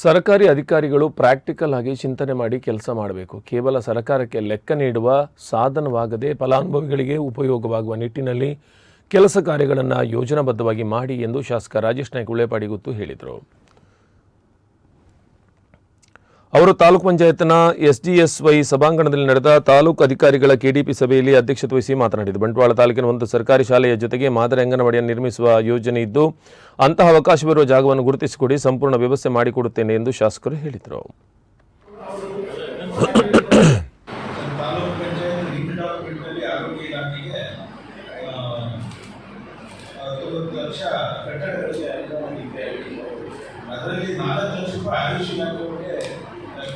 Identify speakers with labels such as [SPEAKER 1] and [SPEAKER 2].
[SPEAKER 1] ಸರ್ಕಾರಿ ಅಧಿಕಾರಿಗಳು ಪ್ರಾಕ್ಟಿಕಲ್ ಆಗಿ ಚಿಂತನೆ ಮಾಡಿ ಕೆಲಸ ಮಾಡಬೇಕು. ಕೇವಲ ಸರ್ಕಾರಕ್ಕೆ ಲೆಕ್ಕ ನೀಡುವ ಸಾಧನವಾಗದೆ ಫಲಾನುಭವಿಗಳಿಗೆ ಉಪಯೋಗವಾಗುವ ನಿಟ್ಟಿನಲ್ಲಿ ಕೆಲಸ ಕಾರ್ಯಗಳನ್ನು ಯೋಜನಾಬದ್ಧವಾಗಿ ಮಾಡಿ ಎಂದು ಶಾಸಕ ರಾಜೇಶ್ ನಾಯ್ಕ ಉಳೆಪಾಡಿಗುತ್ತು ಹೇಳಿದರು. ಅವರು ತಾಲೂಕು ಪಂಚಾಯತ್ನ ವೈ ಸಭಾಂಗಣದಲ್ಲಿ ನಡೆದ ತಾಲೂಕು ಅಧಿಕಾರಿಗಳ ಕೆಡಿಪಿ ಸಭೆಯಲ್ಲಿ ಅಧ್ಯಕ್ಷತೆ ವಹಿಸಿ ಮಾತನಾಡಿದರು. ಬಂಟ್ವಾಳ ತಾಲೂಕಿನ ಒಂದು ಸರ್ಕಾರಿ ಶಾಲೆಯ ಜೊತೆಗೆ ಮಾದರಿ ಅಂಗನವಾಡಿಯನ್ನು ನಿರ್ಮಿಸುವ ಯೋಜನೆ ಇದ್ದು, ಅಂತಹ ಅವಕಾಶವಿರುವ ಜಾಗವನ್ನು ಗುರುತಿಸಿಕೊಡಿ ಸಂಪೂರ್ಣ ವ್ಯವಸ್ಥೆ ಮಾಡಿಕೊಡುತ್ತೇನೆ ಎಂದು ಶಾಸಕರು ಹೇಳಿದರು.
[SPEAKER 2] ಅದರಲ್ಲಿ ನಾಲ್ಕು ಲಕ್ಷ ರೂಪಾಯಿ ಆಯುಷ್ ಇಲಾಖೆಗೆ